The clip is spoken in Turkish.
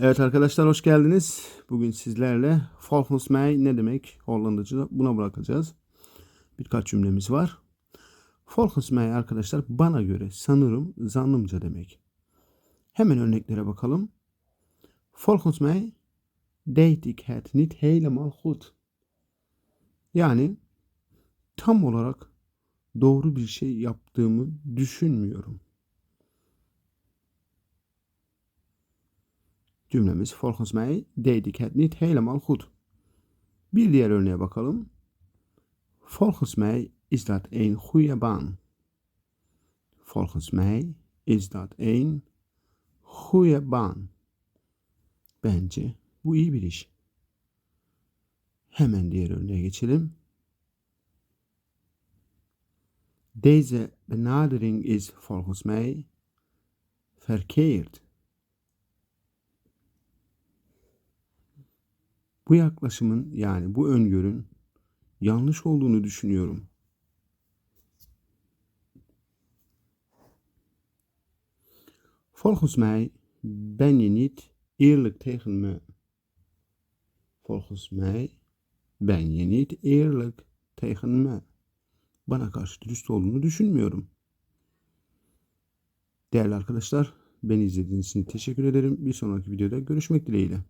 Evet arkadaşlar hoş geldiniz. Bugün sizlerle volgens mij ne demek Hollandaca'da buna bırakacağız. Birkaç cümlemiz var. Volgens mij arkadaşlar bana göre sanırım zannımca demek. Hemen örneklere bakalım. Volgens mij deed ik het niet helemaal goed. Yani tam olarak doğru bir şey yaptığımı düşünmüyorum. Cümlemiz volgens mij deed ik het niet helemaal goed. Bir diğer örneğe bakalım. Volgens mij is dat een goede baan. Volgens mij is dat een goede baan. Bence bu iyi bir iş. Hemen diğer örneğe geçelim. Deze benadering is volgens mij verkeerd. Bu yaklaşımın yani bu öngörün yanlış olduğunu düşünüyorum. Volgens mij ben je niet eerlijk tegen me. Volgens mij ben je niet eerlijk tegen me. Bana karşı dürüst olduğunu düşünmüyorum. Değerli arkadaşlar, beni izlediğiniz için teşekkür ederim. Bir sonraki videoda görüşmek dileğiyle.